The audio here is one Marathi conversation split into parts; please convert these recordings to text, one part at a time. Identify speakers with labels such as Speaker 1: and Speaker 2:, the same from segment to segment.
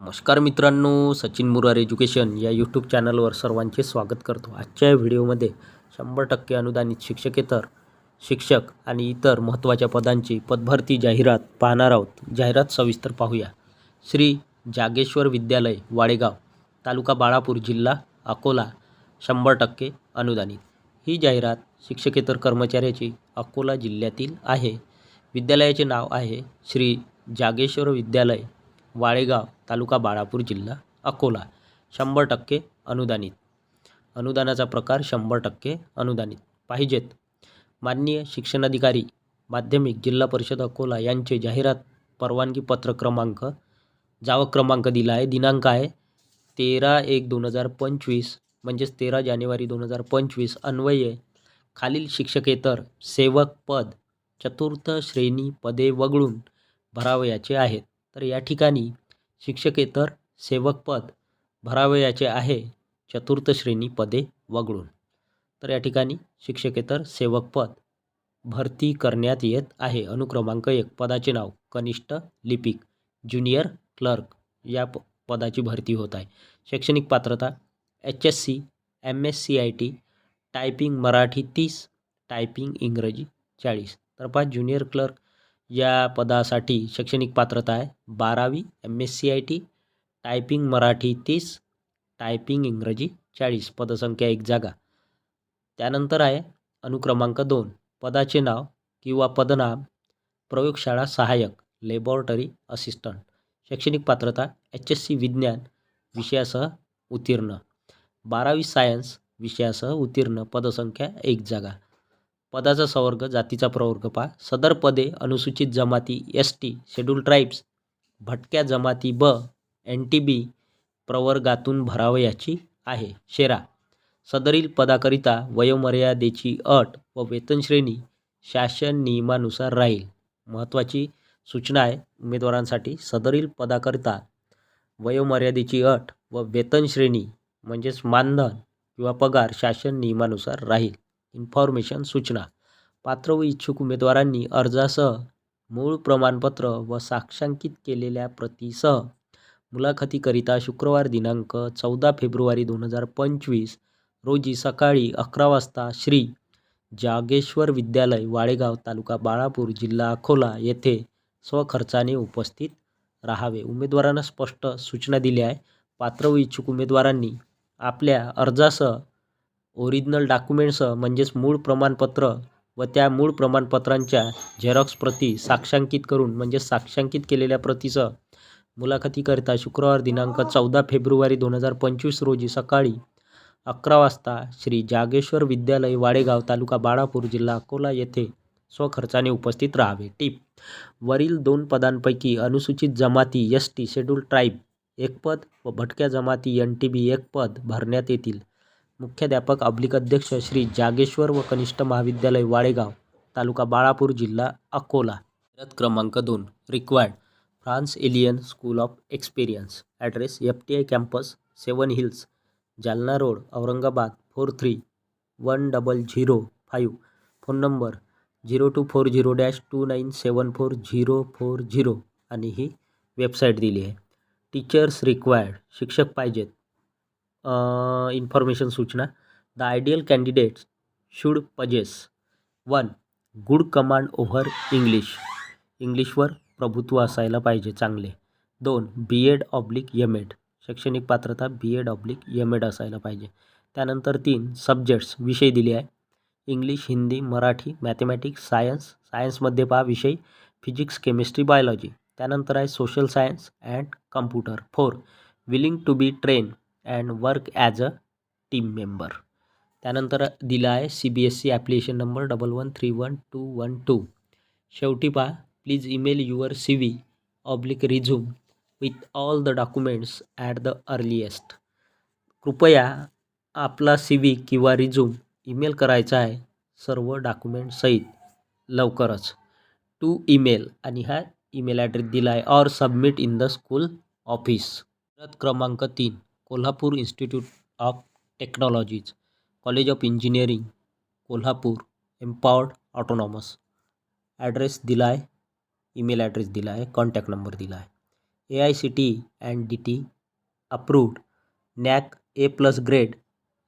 Speaker 1: नमस्कार मित्रांनो सचिन मुरार एज्युकेशन या यूट्यूब चॅनलवर सर्वांचे स्वागत करतो. आजच्या व्हिडिओमध्ये शंभर टक्के अनुदानित शिक्षकेतर शिक्षक आणि इतर महत्त्वाच्या पदांची पदभरती जाहिरात पाहणार आहोत. जाहिरात सविस्तर पाहूया. श्री जागेश्वर विद्यालय वाडेगाव तालुका बाळापूर जिल्हा अकोला शंभर टक्के अनुदानित. ही जाहिरात शिक्षकेतर कर्मचाऱ्याची अकोला जिल्ह्यातील आहे. विद्यालयाचे नाव आहे श्री जागेश्वर विद्यालय वाळेगाव तालुका बाळापूर जिल्हा अकोला. शंभर टक्के अनुदानित. अनुदानाचा प्रकार शंभर टक्के अनुदानित. पाहिजेत. माननीय शिक्षणाधिकारी माध्यमिक जिल्हा परिषद अकोला यांचे जाहिरात परवानगी पत्र क्रमांक जावक क्रमांक दिला आहे. दिनांक आहे तेरा एक दोन हजार पंचवीस म्हणजेच तेरा जानेवारी दोन हजार पंचवीस. अन्वये खालील शिक्षकेतर सेवक पद चतुर्थ श्रेणी पदे वगळून भरावयाचे आहेत. तर या ठिकाणी शिक्षकेतर सेवक पद भरावयाचे आहे चतुर्थ श्रेणी पदे वगळून. तर या ठिकाणी शिक्षकेतर सेवक पद भरती करण्यात येत आहे. अनुक्रमांक एक पदाचे नाव कनिष्ठ लिपिक ज्युनियर क्लर्क या प पदाची भरती होत आहे. शैक्षणिक पात्रता H S C M S C I T typing Marathi तीस टायपिंग इंग्रजी चाळीस. तर पाच ज्युनियर क्लर्क या पदासाठी शैक्षणिक पात्रता आहे. बारावी M S C I T typing Marathi तीस टायपिंग इंग्रजी चाळीस पदसंख्या एक जागा. त्यानंतर आहे अनुक्रमांक दोन पदाचे नाव किंवा पदनाम प्रयोगशाळा सहाय्यक लॅबॉरेटरी असिस्टंट शैक्षणिक पात्रता एच एस सी विज्ञान विषयासह उत्तीर्ण. बारावी सायन्स विषयासह उत्तीर्ण पदसंख्या एक जागा. पदाचा संवर्ग जातीचा प्रवर्ग पहा. सदर पदे अनुसूचित जमाती एस टी शेड्यूल ट्राईब्स भटक्या जमाती ब एन टी बी प्रवर्गातून भरावयाची आहे. शेरा. सदरील पदाकरिता वयोमर्यादेची अट व वेतनश्रेणी शासन नियमानुसार राहील. महत्त्वाची सूचना आहे उमेदवारांसाठी. सदरील पदाकरिता वयोमर्यादेची अट व वेतनश्रेणी म्हणजेच मानधन किंवा पगार शासन नियमानुसार राहील. इन्फॉर्मेशन सूचना. पात्र व इच्छुक उमेदवारांनी अर्जासह मूळ प्रमाणपत्र व साक्षांकित केलेल्या प्रतीसह मुलाखतीकरिता शुक्रवार दिनांक चौदा फेब्रुवारी दोन हजार पंचवीस रोजी सकाळी अकरा वाजता श्री जागेश्वर विद्यालय वाळेगाव तालुका बाळापूर जिल्हा अकोला येथे स्वखर्चाने उपस्थित राहावे. उमेदवारांना स्पष्ट सूचना दिली आहे. पात्र व इच्छुक उमेदवारांनी आपल्या अर्जासह ओरिजिनल डॉक्युमेंटसह म्हणजेच मूळ प्रमाणपत्र व त्या मूळ प्रमाणपत्रांच्या झेरॉक्स प्रती साक्षांकित करून म्हणजे साक्षांकित केलेल्या प्रतीचं मुलाखतीकरिता शुक्रवार दिनांक चौदा फेब्रुवारी दोन हजार पंचवीस रोजी सकाळी अकरा वाजता श्री जागेश्वर विद्यालय वाडेगाव तालुका बाळापूर जिल्हा अकोला येथे स्वखर्चाने उपस्थित राहावे. टीप. वरील दोन पदांपैकी अनुसूचित जमाती एस टी शेड्यूल ट्राईब एक पद व भटक्या जमाती एन टी बी एक पद भरण्यात येतील. मुख्याध्यापक अब्लिक अध्यक्ष श्री जागेश्वर व कनिष्ठ महाविद्यालय वाडेगाव तालुका बाळापूर जिल्हा अकोला. रथ क्रमांक दोन required France alien school of experience. Address F T I campus seven hills Jalna road Aurangabad four three one double zero five. Phone number zero two four zero dash two nine seven four zero four zero. आणि ही वेबसाईट दिली आहे. टीचर्स रिक्वायर्ड शिक्षक पाहिजेत. इन्फॉर्मेशन सूचना. The ideal candidates should possess one good command over English इंग्लिशवर प्रभुत्व असायला पाहिजे चांगले. दोन B Ed oblique M Ed शैक्षणिक पात्रता B Ed oblique M Ed असायला पाहिजे. त्यानंतर तीन सब्जेक्ट्स विषय दिले आहे. English Hindi Marathi mathematics science सायन्समध्ये पहा विषय. फिजिक्स केमिस्ट्री बायोलॉजी त्यानंतर आहे social science and computer four willing to be train and work as a team member. त्यानंतर दिला आहे C B S C application number double one three one two one two. शेवटी पहा please email your C V oblique resume with all the documents at the earliest कृपया आपला सी व्ही किंवा रिझ्यूम ईमेल करायचा आहे सर्व डॉक्युमेंटसहित लवकरच. टू ईमेल आणि हा ईमेल ॲड्रेस दिला आहे or submit in the school office रथ क्रमांक तीन. Kolhapur institute of technologies college of engineering Kolhapur empowered autonomous. Address दिला आहे ईमेल ॲड्रेस दिला आहे कॉन्टॅक्ट नंबर दिला आहे A I C T and D T approved NAAC A plus grade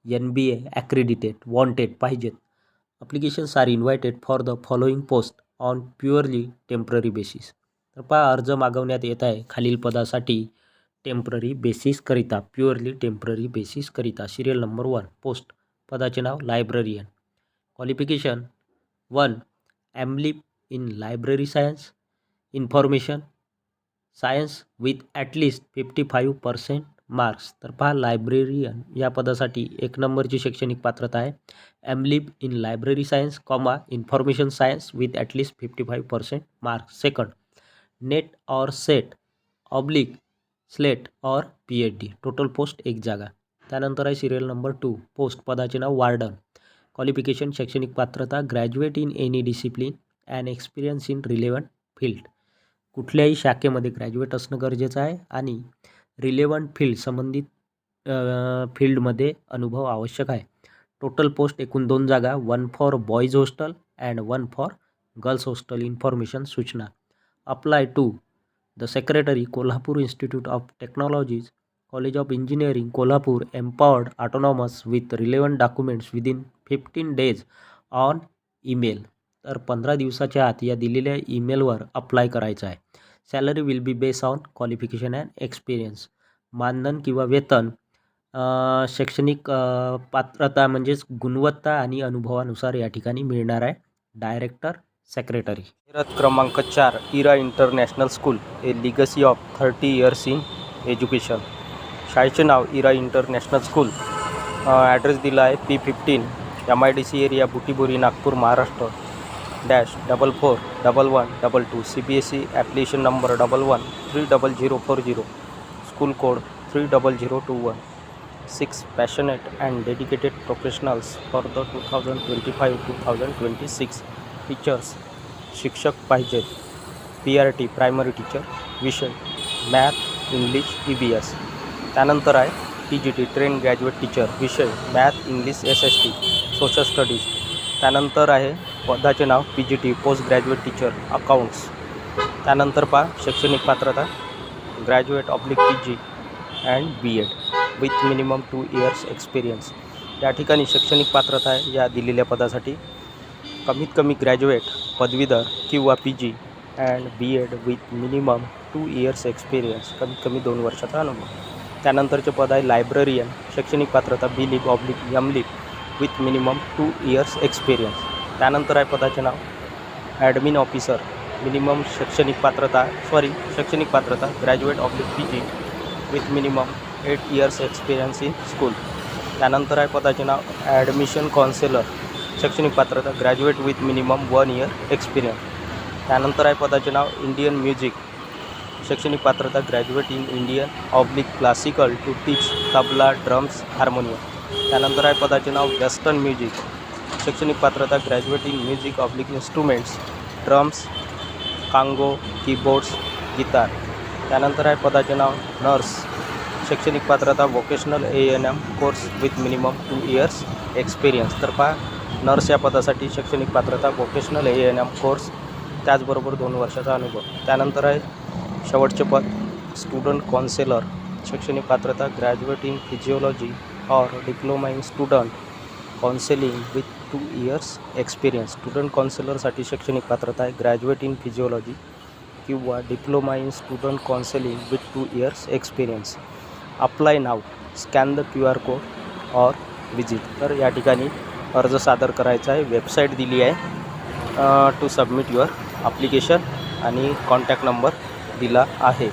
Speaker 1: N B A accredited wanted पाहिजेत. Applications are invited for the following post on purely temporary basis. तर पहा अर्ज मागवण्यात येत आहे. खालील पदासाठी टेम्पररी बेसिसकरिता प्युअरली टेम्पररी बेसिसकरिता सिरियल नंबर वन, पोस्ट, पदाचे नाव librarian. Qualification one MLib in library science information science with at least fifty five percent marks तर पहा लायब्रेरियन या पदासाठी एक नंबरची शैक्षणिक पात्रता आहे. MLib in library science comma information science with at least fifty five percent marks second NET or SET oblique SLET or P H D total post एक जागा. त्यानंतर आहे सिरियल नंबर टू पोस्ट पदाचे नाव वार्डन क्वालिफिकेशन शैक्षणिक पात्रता graduate in any discipline and experience in relevant field कुठल्याही शाखेमध्ये ग्रॅज्युएट असणं गरजेचं आहे आणि रिलेवंट फील्ड संबंधित फील्डमध्ये अनुभव आवश्यक आहे. टोटल पोस्ट एकूण दोन जागा. One for boys hostel and one for girls hostel information सूचना. Apply to the secretary Kolhapur institute of technologies college of engineering Kolhapur empowered autonomous with relevant documents within fifteen days on email तर पंधरा दिवसाच्या आत या दिलेल्या ईमेलवर अप्लाय करायचं आहे. Salary will be base on qualification and experience मानधन किंवा वेतन शैक्षणिक पात्रता म्हणजेच गुणवत्ता आणि अनुभवानुसार या ठिकाणी मिळणार आहे. डायरेक्टर सेक्रेटरी
Speaker 2: जाहिरात क्रमांक चार Era international school a legacy of thirty years in education. शाळेचे नाव इरा इंटरनॅशनल स्कूल. ॲड्रेस दिला आहे P fifteen M I D C area Butibori Nagpur Maharashtra. Dash double four double one double two C B S C application number double one three double zero four zero school code three double zero two one six passionate and dedicated professionals for the two thousand twenty five two thousand twenty six teachers शिक्षक पाहिजेत P R T primary teacher विषय math English E B S त्यानंतर आहे T G T train graduate teacher विषय math English S S T social studies त्यानंतर आहे पदाचे नाव P G T post graduate teacher accounts त्यानंतर पहा शैक्षणिक पात्रता graduate oblique P G and B Ed with minimum two years experience या ठिकाणी शैक्षणिक पात्रता आहे या दिलेल्या पदासाठी. कमीत कमी ग्रॅज्युएट पदवीधर किंवा P G and B Ed with minimum two years experience कमीत कमी दोन वर्षाचा अनुभव. त्यानंतरचे पद आहे लायब्ररियन शैक्षणिक पात्रता B Lib oblique M Lib with minimum two years experience त्यानंतर आहे पदाचे नाव ॲडमिन ऑफिसर मिनिमम शैक्षणिक पात्रता सॉरी शैक्षणिक पात्रता graduate oblique P G with minimum eight years experience in school त्यानंतर आहे पदाचे नाव ॲडमिशन काउन्सिलर शैक्षणिक पात्रता graduate with minimum one year experience त्यानंतर आहे पदाचे नाव इंडियन म्युझिक शैक्षणिक पात्रता graduate in Indian oblique classical to teach tabla drums harmonium त्यानंतर आहे पदाचे नाव वेस्टर्न म्युझिक शैक्षणिक पात्रता graduate in music oblique instruments drums conga keyboards guitar त्यानंतर आहे पदाचे नाव नर्स शैक्षणिक पात्रता vocational A N M course with minimum two years experience तर पहा नर्स या पदासाठी शैक्षणिक पात्रता vocational A N M course त्याचबरोबर दोन वर्षाचा अनुभव. त्यानंतर आहे शेवटचे पद स्टुडंट कॉन्सेलर शैक्षणिक पात्रता graduate in physiology or diploma in student counselling with two years experience student कॉन्सेलरसाठी शैक्षणिक पात्रता आहे ग्रॅज्युएट इन फिजिओलॉजी किंवा diploma in student counselling with two years experience apply now scan the Q R code or visit तर या ठिकाणी अर्ज सादर करायचा आहे. वेबसाईट दिली आहे. टू सबमिट युअर अप्लिकेशन आणि कॉन्टॅक्ट नंबर दिला आहे.